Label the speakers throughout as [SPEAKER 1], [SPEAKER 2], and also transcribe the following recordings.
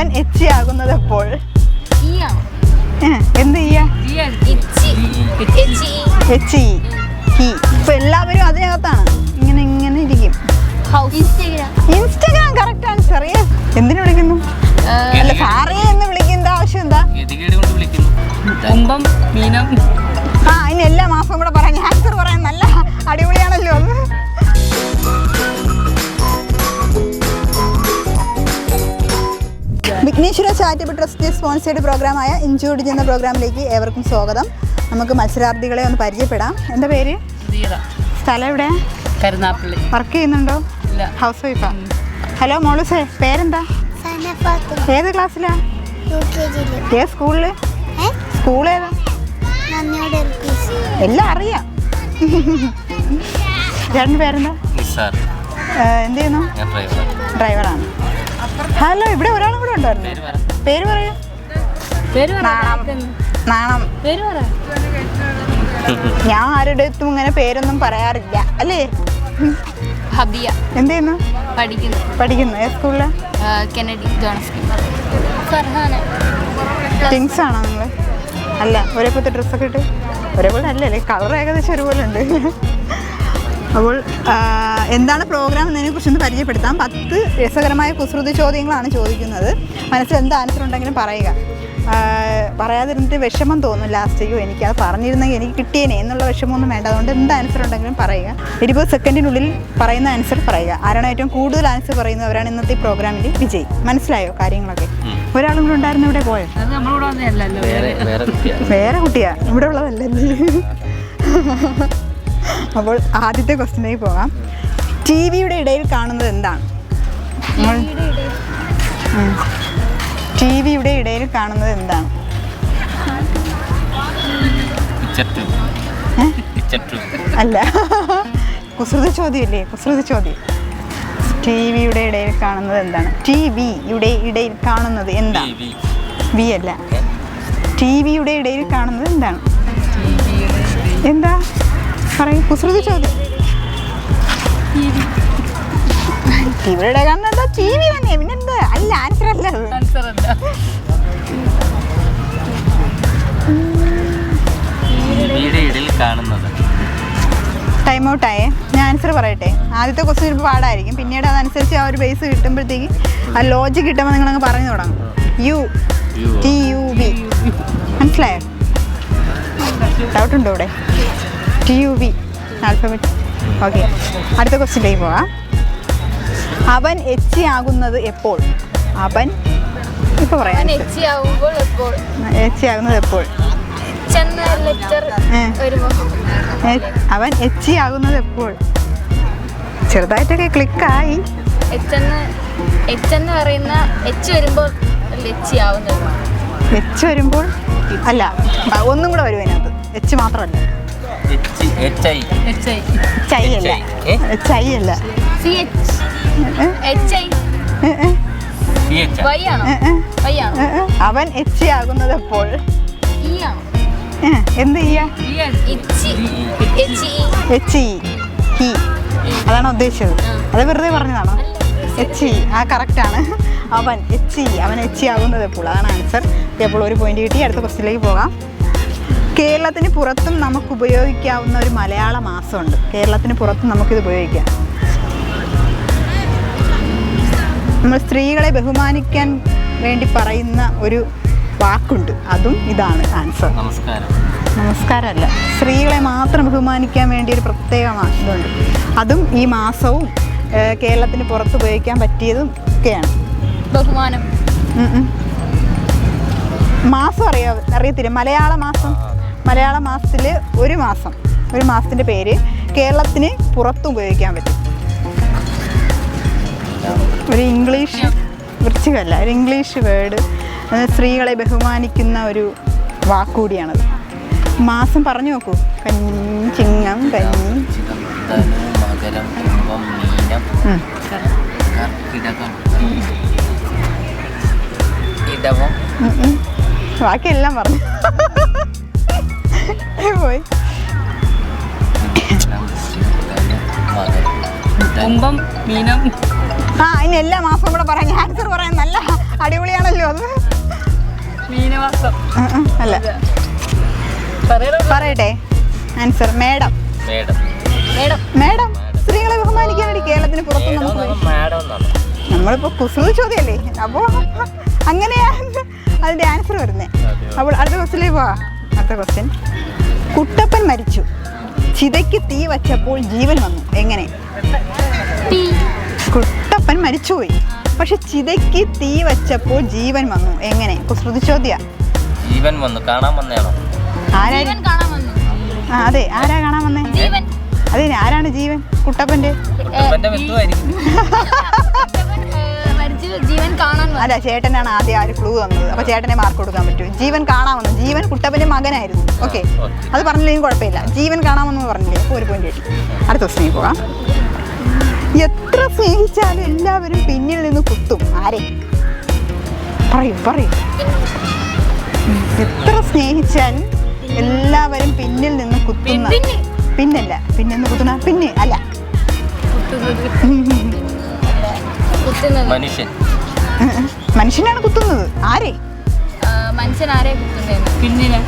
[SPEAKER 1] അവൻ എച്ചി ആകുന്നത് എപ്പോൾ എന്ത്
[SPEAKER 2] എച്ചി.
[SPEAKER 1] ഹി. ഇപ്പൊ എല്ലാവരും അതിനകത്താണ്. ഇങ്ങനെ ഇങ്ങനെ ഇരിക്കും.
[SPEAKER 2] ഇൻസ്റ്റഗ്രാം.
[SPEAKER 1] കറക്റ്റ് ആൻസർ എന്തിനു വിളിക്കുന്നു? അല്ല സാറേ എന്ന് വിളിക്കേണ്ട ആവശ്യം എന്താ?
[SPEAKER 2] കുംഭം മീനം.
[SPEAKER 1] ചാരിറ്റബിൾ ട്രസ്റ്റ് സ്പോൺസേഡ് പ്രോഗ്രാമായ ഇൻജോർഡ് എന്ന പ്രോഗ്രാമിലേക്ക് ഏവർക്കും സ്വാഗതം. നമുക്ക് മത്സരാർത്ഥികളെ ഒന്ന് പരിചയപ്പെടാം. എന്താ പേര്? സ്ഥലം എവിടെ?
[SPEAKER 2] കരുനാപ്പള്ളി.
[SPEAKER 1] വർക്ക് ചെയ്യുന്നുണ്ടോ?
[SPEAKER 2] ഇല്ല.
[SPEAKER 1] ഹൗസ് വൈഫാ ഹലോ മോളുസേ പേരെന്താ? ഏത് ക്ലാസ്സിലാ? ഏത് സ്കൂളിൽ സ്കൂൾ ഏതാ? എല്ലാം അറിയാം. രണ്ട് പേരെന്താ? എന്ത് ചെയ്യുന്നു?
[SPEAKER 3] ഞാൻ ഡ്രൈവർ
[SPEAKER 1] ഡ്രൈവറാണ്. ഹലോ ഇവിടെ ഒരാളും കൂടെ ഉണ്ടായിരുന്നു?
[SPEAKER 3] പേര്
[SPEAKER 1] പറയാ.
[SPEAKER 2] പേര് പറ.
[SPEAKER 1] നാണം. നാണം.
[SPEAKER 2] പേര് പറ.
[SPEAKER 1] ഞാൻ ആരുടെ അടുത്തും ഇങ്ങനെ പേരൊന്നും പറയാറില്ല. അല്ലേ?
[SPEAKER 2] ഹബിയ.
[SPEAKER 1] എന്ത് ചെയ്യുന്നു?
[SPEAKER 2] പഠിക്കുന്നു.
[SPEAKER 1] പഠിക്കുന്നു. ഏത് സ്കൂളിൽ?
[SPEAKER 2] കെനഡി
[SPEAKER 1] ടിങ്സ് ആണോ നിങ്ങൾ അല്ല ഒരേപോലത്തെ ഡ്രസ്സൊക്കെ ഇട്ട്? ഒരേപോലെ അല്ലല്ലേ? കളർ ഏകദേശം ഒരുപോലെ ഉണ്ട്. അപ്പോൾ എന്താണ് പ്രോഗ്രാം എന്നതിനെ കുറിച്ചൊന്ന് പരിചയപ്പെടുത്താം. പത്ത് രസകരമായ കുസൃതി ചോദ്യങ്ങളാണ് ചോദിക്കുന്നത്. മനസ്സിൽ എന്ത് ആൻസർ ഉണ്ടെങ്കിലും പറയുക. പറയാതിരുന്നിട്ട് വിഷമം തോന്നും ലാസ്റ്റേക്കോ എനിക്ക് അത് പറഞ്ഞിരുന്നെങ്കിൽ എനിക്ക് കിട്ടിയേനെ എന്നുള്ള വിഷമമൊന്നും വേണ്ട. അതുകൊണ്ട് എന്ത് ആൻസർ ഉണ്ടെങ്കിലും പറയുക. ഇരുപത് സെക്കൻഡിനുള്ളിൽ പറയുന്ന ആൻസർ പറയുക. ആരാണ് ഏറ്റവും കൂടുതൽ ആൻസർ പറയുന്നവരാണ് ഇന്നത്തെ ഈ പ്രോഗ്രാമിന്റെ വിജയി. മനസ്സിലായോ കാര്യങ്ങളൊക്കെ? ഒരാളും കൂടെ ഉണ്ടായിരുന്നു ഇവിടെ പോയോ?
[SPEAKER 3] വേറെ വേറെ കുട്ടിയാണ്
[SPEAKER 1] വേറെ കുട്ടിയാ. ഇവിടെ ഉള്ളതല്ലല്ലേ അപ്പോൾ ആദ്യത്തെ ക്വസ്റ്റിനേക്ക് പോകാം. ടി വിയുടെ ഇടയിൽ കാണുന്നത് എന്താണ്? ടി വിയുടെ ഇടയിൽ കാണുന്നത് എന്താണ്? അല്ല. കുസൃതി ചോദ്യമല്ലേ? കുസൃതി ചോദ്യം. ടി വിയുടെ ഇടയിൽ കാണുന്നത് എന്താണ്? ടി വിയുടെ ഇടയിൽ കാണുന്നത് എന്താണ്?
[SPEAKER 3] വി.
[SPEAKER 1] അല്ല. ടി വിയുടെ ഇടയിൽ കാണുന്നത് എന്താണ്? എന്താ? പറയൂ. കുസൃതി ചോദ്യം. ടിവിയുടെ കാണുന്നത് എന്താ ടി വി വന്നേ? പിന്നെന്താ അല്ല ആൻസർ അല്ല
[SPEAKER 2] ആൻസർ അല്ല.
[SPEAKER 3] കാണുന്നത്.
[SPEAKER 1] ടൈം ഔട്ട് ആയേ. ഞാൻ ആൻസർ പറയട്ടെ. ആദ്യത്തെ ക്വസ്റ്റ്യൻ ചിലപ്പോൾ പാടായിരിക്കും. പിന്നീട് അതനുസരിച്ച് ആ ഒരു ബേസ് കിട്ടുമ്പോഴത്തേക്ക് ആ ലോജിക് കിട്ടുമ്പോൾ നിങ്ങൾ അങ്ങ് പറഞ്ഞു തുടങ്ങും. U
[SPEAKER 3] U
[SPEAKER 1] T U B മനസ്സിലായോ? ഡൗട്ട് ഉണ്ടോ ഇവിടെ T U V alphabet okay അടുത്ത ക്വസ്റ്റ്യനിലേക്ക് പോവാം. അവൻ എച്ച് ആകുന്നത് എപ്പോൾ? അവൻ ഇപ്പൊ പറയാം.
[SPEAKER 2] എച്ച്
[SPEAKER 1] ആകുന്നത് എപ്പോൾ? അവൻ എച്ച് ആകുന്നത് എപ്പോൾ? ചെറുതായിട്ടൊക്കെ ക്ലിക്കായി.
[SPEAKER 2] എച്ച് എന്ന് പറയുന്ന എച്ച് വരുമ്പോൾ എച്ചി
[SPEAKER 1] വരുമ്പോൾ അല്ല ഒന്നും കൂടെ വരും അതിനകത്ത്. എച്ച് മാത്രമല്ല. അവൻ എച്ചി ആകുന്നത് എപ്പോൾ എന്ത് അതാണ് ഉദ്ദേശിച്ചത് അത് വെറുതെ പറഞ്ഞതാണോ എച്ച് ആ കറക്റ്റ് ആണ് അവൻ എച്ച് അവൻ എച്ച് ആകുന്നത് എപ്പോൾ അതാണ് ആൻസർ ഇപ്പോൾ ഒരു പോയിന്റ് കിട്ടി അടുത്ത ക്വസ്റ്റിലേക്ക് പോകാം കേരളത്തിന് പുറത്തും നമുക്ക് ഉപയോഗിക്കാവുന്ന ഒരു മലയാള മാസമുണ്ട്. കേരളത്തിന് പുറത്തും നമുക്കിത് ഉപയോഗിക്കാം. നമ്മൾ സ്ത്രീകളെ ബഹുമാനിക്കാൻ വേണ്ടി പറയുന്ന ഒരു വാക്കുണ്ട്. അതും ഇതാണ് ആൻസർ.
[SPEAKER 3] നമസ്കാരം.
[SPEAKER 1] നമസ്കാരമല്ല. സ്ത്രീകളെ മാത്രം ബഹുമാനിക്കാൻ വേണ്ടി ഒരു പ്രത്യേക ഇതുണ്ട്. അതും ഈ മാസവും കേരളത്തിന് പുറത്ത് ഉപയോഗിക്കാൻ പറ്റിയതും ഒക്കെയാണ്.
[SPEAKER 2] ബഹുമാനം.
[SPEAKER 1] മാസം അറിയാ അറിയത്തില്ല? മലയാള മാസം. മലയാള മാസത്തിൽ ഒരു മാസം ഒരു മാസത്തിന്റെ പേര് കേരളത്തിന് പുറത്തും ഉപയോഗിക്കാൻ പറ്റും. ഒരു ഇംഗ്ലീഷ് വൃശ്ചികമല്ല ഒരു ഇംഗ്ലീഷ് വേർഡ് സ്ത്രീകളെ ബഹുമാനിക്കുന്ന ഒരു വാക്കുകൂടിയാണത്. മാസം പറഞ്ഞു നോക്കൂ. കഞ്ഞി ചിങ്ങം കഞ്ഞി. ബാക്കിയെല്ലാം പറഞ്ഞു. പോയി
[SPEAKER 3] കുമ്പം
[SPEAKER 2] കുംഭം മീനം.
[SPEAKER 1] ആ അതിന് എല്ലാ മാസവും കൂടെ പറയാം. ആൻസർ പറയാൻ നല്ല അടിപൊളിയാണല്ലോ അത്.
[SPEAKER 2] മീനമാസം
[SPEAKER 1] അല്ല. പറയട്ടെ. ആൻസർ മേഡം
[SPEAKER 3] മേഡം
[SPEAKER 1] സ്ത്രീകളെ ബഹുമാനിക്കാൻ വേണ്ടി കേരളത്തിന് പുറത്തു നമുക്ക്
[SPEAKER 3] മാഡം എന്നാണ്.
[SPEAKER 1] നമ്മളിപ്പോ കുസൃതി ചോദ്യമല്ലേ? അപ്പോൾ അങ്ങനെയാണ് അതിന്റെ ആൻസർ വരുന്നത് അപ്പോൾ അടുത്ത ക്വസ്റ്റിലേക്ക് പോവാ. അടുത്ത ക്വസ്റ്റ്യൻ. കുട്ടപ്പൻ മരിച്ചു. ചിതയ്ക്ക് തീ വച്ചപ്പോൾ ജീവൻ വന്നു. എങ്ങനെ? കുട്ടപ്പൻ മരിച്ചുപോയി. പക്ഷെ ചിതയ്ക്ക് തീ വച്ചപ്പോൾ ജീവൻ വന്നു. എങ്ങനെ? കുസൃതി ചോദ്യ
[SPEAKER 3] ജീവൻ വന്നു. കാണാൻ വന്നോ
[SPEAKER 1] ആരാ?
[SPEAKER 2] കാണാൻ വന്നു.
[SPEAKER 1] അതെ. ആരാ കാണാൻ വന്നേ?
[SPEAKER 2] ജീവൻ.
[SPEAKER 1] അതെ ആരാണ് ജീവൻ? കുട്ടപ്പന്റെ
[SPEAKER 2] ജീവൻ കാണാൻ
[SPEAKER 1] അല്ല ചേട്ടനാണ് ആദ്യം ആര് ഒരു ക്ലൂ തന്നത്. അപ്പൊ ചേട്ടനെ മാർക്ക് കൊടുക്കാൻ പറ്റും ജീവൻ കാണാമെന്ന് ജീവൻ കുട്ടപ്പന്റെ മകനായിരുന്നു. ഓക്കെ. അത് പറഞ്ഞില്ലെങ്കിൽ കുഴപ്പമില്ല. ജീവൻ കാണാമെന്ന് പറഞ്ഞില്ലേ? അപ്പോൾ ഒരു പോയിന്റ് കിട്ടി. അടുത്ത ക്വസ്റ്റിനിൽ പോകാം. എത്ര സ്നേഹിച്ചാലും എല്ലാവരും പിന്നിൽ നിന്ന് കുത്തും? ആരെ? പറയൂ പറയൂ. എത്ര സ്നേഹിച്ചാലും എല്ലാവരും പിന്നിൽ നിന്ന് കുത്തുന്ന
[SPEAKER 2] പിന്നിൽ?
[SPEAKER 1] പിന്നല്ല. പിന്നെ കുത്തുന്ന പിന്നെ അല്ല.
[SPEAKER 2] കുത്തുന്നത്?
[SPEAKER 3] മനുഷ്യൻ.
[SPEAKER 1] മനുഷ്യനാണ് കുത്തുന്നത്. ആരെ?
[SPEAKER 2] ആ, മനുഷ്യൻ ആരെ കുത്തുന്നതെന്ന്? പിന്നിന്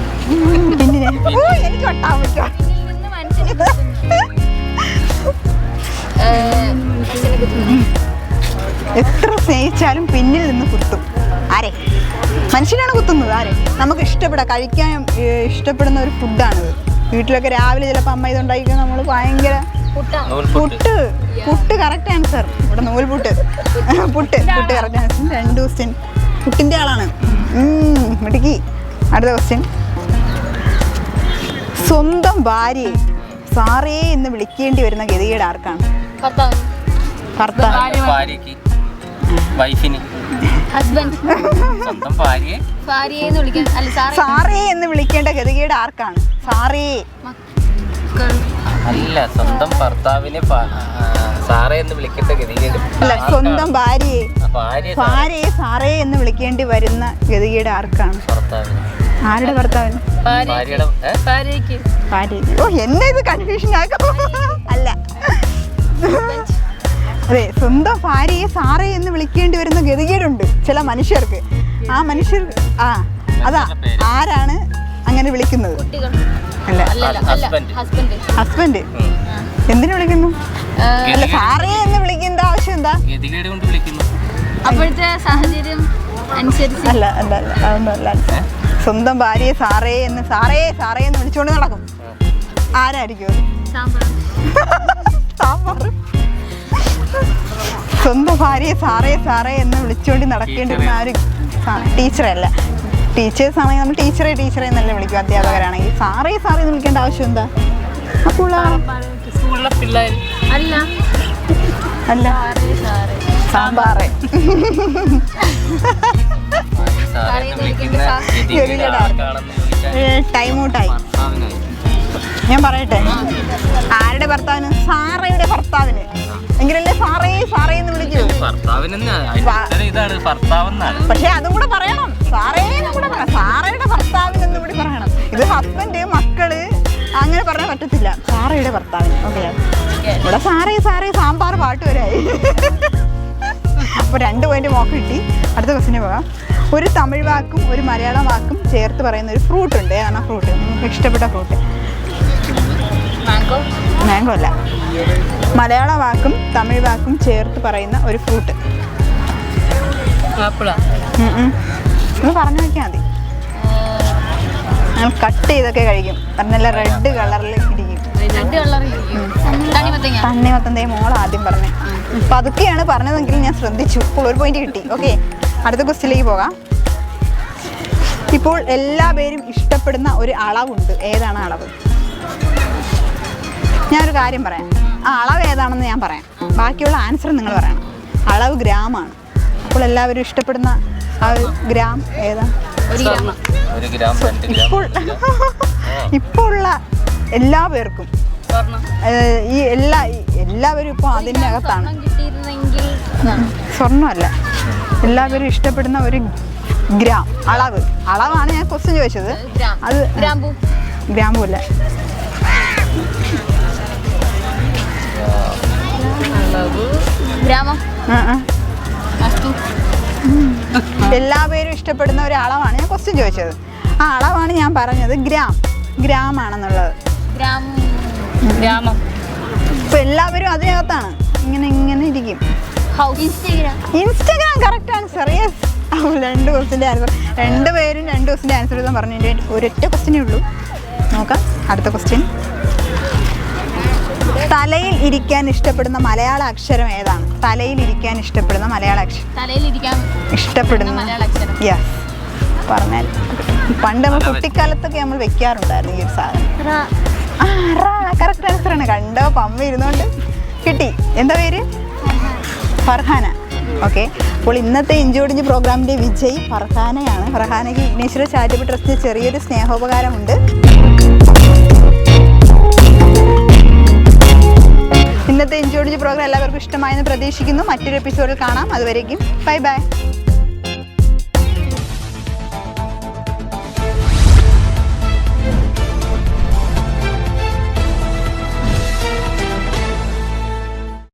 [SPEAKER 1] ഓ, എനിക്ക് പറ്റുമോ
[SPEAKER 2] പിന്നിൽ നിന്ന് മനുഷ്യനെ കുത്തുന്നു ഏ, മനുഷ്യനെ കുത്തുന്നു
[SPEAKER 1] എത്ര സ്നേഹിച്ചാലും പിന്നിൽ നിന്ന് കുത്തും. ആരെ? മനുഷ്യനാണ് കുത്തുന്നത്. ആരെ? നമുക്ക് ഇഷ്ടപ്പെടാം. കഴിക്കാൻ ഏ, ഇഷ്ടപ്പെടുന്ന ഒരു ഫുഡാണിത് വീട്ടിലൊക്കെ രാവിലെ ചിലപ്പോൾ അമ്മ ഇതുണ്ടായിരിക്കും നമ്മൾ ഭയങ്കര പുട്ട്. പുട്ട്. കറക്റ്റ് ആൻസർ ഇവിടെ നൂൽപുട്ട് പുട്ട്. പുട്ട്. കറക്റ്റ് ആൻസർ രണ്ട് ക്വസ്റ്റ്യൻ പുട്ടിന്റെ ആളാണ്. മിടുക്കി. അടുത്ത ക്വസ്റ്റ്യൻ സ്വന്തം ഭാര്യ സാറേ എന്ന് വിളിക്കേണ്ടി വരുന്ന ഗതികേട് ആർക്കാണ്?
[SPEAKER 2] സാറേ.
[SPEAKER 1] എന്ന് വിളിക്കേണ്ട ഗതികേട് ആർക്കാണ്? സാറേ.
[SPEAKER 3] അല്ല സ്വന്തം ഭർത്താവിനെ സാറേ എന്ന് വിളിക്കേണ്ട ഗതികേട്.
[SPEAKER 1] അല്ല സ്വന്തം ഭാര്യയെ. ഭാര്യയെ സാറേ. എന്ന് വിളിക്കേണ്ടി വരുന്ന ഗതികേട് ആർക്കാണ്?
[SPEAKER 3] ഭർത്താവിന്.
[SPEAKER 1] ആരുടെ ഭർത്താവിന്?
[SPEAKER 3] ഭാര്യയുടെ ഏ?
[SPEAKER 1] ഭാര്യ ഓ എന്നെ ഇത് കൺഫ്യൂഷൻ ആക്കും. അല്ല. അതെ സ്വന്തം ഭാര്യയെ സാറേ എന്ന് വിളിക്കേണ്ടി വരുന്ന ഗതികേടുണ്ട് ചില മനുഷ്യർക്ക്. ആ മനുഷ്യർ ആ അതാ ആരാണ് അങ്ങനെ വിളിക്കുന്നത്?
[SPEAKER 2] കുട്ടികൾ.
[SPEAKER 1] അല്ല.
[SPEAKER 2] Husband
[SPEAKER 1] husband. എന്തിനു വിളിക്കുന്നു? അല്ല സാറേ എന്ന് വിളിക്കേണ്ട ആവശ്യം എന്താ?
[SPEAKER 3] കൊണ്ട് വിളിക്കുന്നു.
[SPEAKER 2] അപ്പോഴത്തെ സാഹചര്യം അനുസരിച്ച്.
[SPEAKER 1] അല്ല അല്ല അല്ല അതൊന്നും സ്വന്തം ഭാര്യയെ സാറേ എന്ന് സാറേ സാറേ എന്ന് വിളിച്ചുകൊണ്ട് നടക്കും. ആരായിരിക്കും
[SPEAKER 2] സാമ്പാർ.
[SPEAKER 1] സ്വന്തം ഭാര്യയെ സാറേ സാറേ എന്ന് വിളിച്ചുകൊണ്ട് നടക്കേണ്ടി വരുന്ന ആരും ടീച്ചറല്ല. ടീച്ചേഴ്സ് ആണെങ്കിൽ നമ്മൾ ടീച്ചറെ ടീച്ചറെ എന്നല്ലേ വിളിക്കും അധ്യാപകരാണെങ്കിൽ. സാറേ സാറേ എന്ന് വിളിക്കേണ്ട ആവശ്യം എന്താ? അപ്പോൾ
[SPEAKER 2] അല്ല.
[SPEAKER 1] സാമ്പാറേ. ടൈം ഔട്ടായി ഞാൻ പറയട്ടെ. ആരുടെ ഭർത്താവിന്? സാറയുടെ ഭർത്താവിന്. എങ്കിലല്ലേ സാറേ സാറേ എന്ന് വിളിക്കൂ. പക്ഷെ അതും കൂടെ പറയണം. സാറേ സാറയുടെ ഭർത്താവിന് എന്നും കൂടി പറയണം. ഇത് ഹസ്ബൻഡ് മക്കൾ അങ്ങനെ പറയാൻ പറ്റത്തില്ല. സാറയുടെ ഭർത്താവിന് ഓക്കെ ഇവിടെ സാറേ സാറേ സാമ്പാർ പാട്ട് വരായി അപ്പോൾ രണ്ട് പോയിന്റ് മോക്ക് കിട്ടി. അടുത്ത ക്വസ്റ്റിന് പോകാം ഒരു തമിഴ് വാക്കും ഒരു മലയാള വാക്കും ചേർത്ത് പറയുന്ന ഒരു ഫ്രൂട്ട് ഉണ്ട്. ഏതാണ് ആ ഫ്രൂട്ട് നിങ്ങൾക്ക് ഇഷ്ടപ്പെട്ട ഫ്രൂട്ട്
[SPEAKER 2] മാംഗോ
[SPEAKER 1] അല്ല. മലയാള വാക്കും തമിഴ് വാക്കും ചേർത്ത് പറയുന്ന ഒരു ഫ്രൂട്ട്
[SPEAKER 2] ആപ്പിളാ?
[SPEAKER 1] ഒന്ന് പറഞ്ഞു നോക്കിയാൽ മതി. ഞങ്ങൾ കട്ട് ചെയ്തൊക്കെ കഴിക്കും. നല്ല റെഡ് കളറിൽ ഇരിക്കും.
[SPEAKER 2] തണ്ണി കളറിൽ തണിമത്തങ്ങ
[SPEAKER 1] തണ്ണിമത്തന്തേ മോൾ ആദ്യം പറഞ്ഞു. അപ്പം അതൊക്കെയാണ് പറഞ്ഞതെങ്കിൽ ഞാൻ ശ്രദ്ധിച്ചു. ഇപ്പോൾ ഒരു പോയിന്റ് കിട്ടി. ഓക്കെ അടുത്ത ക്വസ്റ്റിലേക്ക് പോകാം. ഇപ്പോൾ എല്ലാ പേരും ഇഷ്ടപ്പെടുന്ന ഒരു അളവുണ്ട്. ഏതാണ് അളവ്? ഞാനൊരു കാര്യം പറയാം. ആ അളവ് ഏതാണെന്ന് ഞാൻ പറയാം. ബാക്കിയുള്ള ആൻസർ നിങ്ങൾ പറയണം. അളവ് ഗ്രാമാണ് അപ്പോൾ എല്ലാവരും ഇഷ്ടപ്പെടുന്ന ഗ്രാം ഏതാ?
[SPEAKER 2] ഒരു ഗ്രാം.
[SPEAKER 1] ഇപ്പോൾ ഇപ്പോൾ ഉള്ള എല്ലാ പേർക്കും. ഈ എല്ലാ എല്ലാവരും ഇപ്പോൾ അതിന്റെ അകത്താണ്
[SPEAKER 2] കിട്ടിയിരുന്നെങ്കിൽ
[SPEAKER 1] സ്വർണമല്ല. എല്ലാവരും ഇഷ്ടപ്പെടുന്ന ഒരു ഗ്രാം. അളവ്. അളവാണ് ഞാൻ ക്വസ്റ്റ്യൻ ചോദിച്ചത്.
[SPEAKER 2] ഗ്രാം.
[SPEAKER 1] അത്
[SPEAKER 2] ഗ്രാമ്പൂ.
[SPEAKER 1] അല്ല.
[SPEAKER 2] അളവ്. ഗ്രാമം.
[SPEAKER 1] ആ, ആ.
[SPEAKER 2] വസ്തു
[SPEAKER 1] എല്ലാ പേരും ഇഷ്ടപ്പെടുന്ന ഒരു അളവാണ് ഞാൻ ക്വസ്റ്റ്യൻ ചോദിച്ചത്. ആ അളവാണ് ഞാൻ പറഞ്ഞത് ഗ്രാം. ഗ്രാം ആണെന്നുള്ളത്.
[SPEAKER 2] ഗ്രാമം.
[SPEAKER 1] ഇപ്പൊ എല്ലാവരും അതിനകത്താണ്. ഇങ്ങനെ ഇങ്ങനെ ഇരിക്കും.
[SPEAKER 2] ഇൻസ്റ്റഗ്രാം
[SPEAKER 1] കറക്റ്റ് ആൻസർ യെസ് രണ്ട് ക്വസ്റ്റിന്റെ ആൻസർ രണ്ട് പേരും രണ്ട് ക്വസ്റ്റിന്റെ ആൻസർ എഴുതാൻ പറഞ്ഞു ഒരൊറ്റ ക്വസ്റ്റിനേ ഉള്ളൂ. നോക്കാം. അടുത്ത ക്വസ്റ്റ്യൻ തലയിൽ ഇരിക്കാൻ ഇഷ്ടപ്പെടുന്ന മലയാള അക്ഷരം ഏതാണ്? തലയിൽ ഇരിക്കാൻ ഇഷ്ടപ്പെടുന്ന മലയാള അക്ഷരം.
[SPEAKER 2] തലയിൽ ഇരിക്കാൻ
[SPEAKER 1] ഇഷ്ടപ്പെടുന്ന
[SPEAKER 2] മലയാള അക്ഷരം.
[SPEAKER 1] യെസ് പറഞ്ഞാൽ പണ്ട് നമ്മൾ കുട്ടിക്കാലത്തൊക്കെ നമ്മൾ വെക്കാറുണ്ടായിരുന്നു ഈ ഒരു സാധനം. കറക്റ്റ് ആണ്. കണ്ടോ പമ്മ ഇരുന്നോണ്ട്. കിട്ടി. എന്താ പേര്? ഫർഹാന. ഓക്കെ അപ്പോൾ ഇന്നത്തെ ഇഞ്ചോടിഞ്ച് പ്രോഗ്രാമിന്റെ വിജയ് ഫർഹാനയാണ്. ഫർഹാനയ്ക്ക് ഇഗ്നേശ്വര ചാരിറ്റബിൾ ട്രസ്റ്റിന് ചെറിയൊരു സ്നേഹോപകാരമുണ്ട്. ഇഷ്ടമായെന്ന് പ്രതീക്ഷിക്കുന്നു. മറ്റൊരു എപ്പിസോഡിൽ കാണാം. അതുവരേക്കും ബൈ ബൈ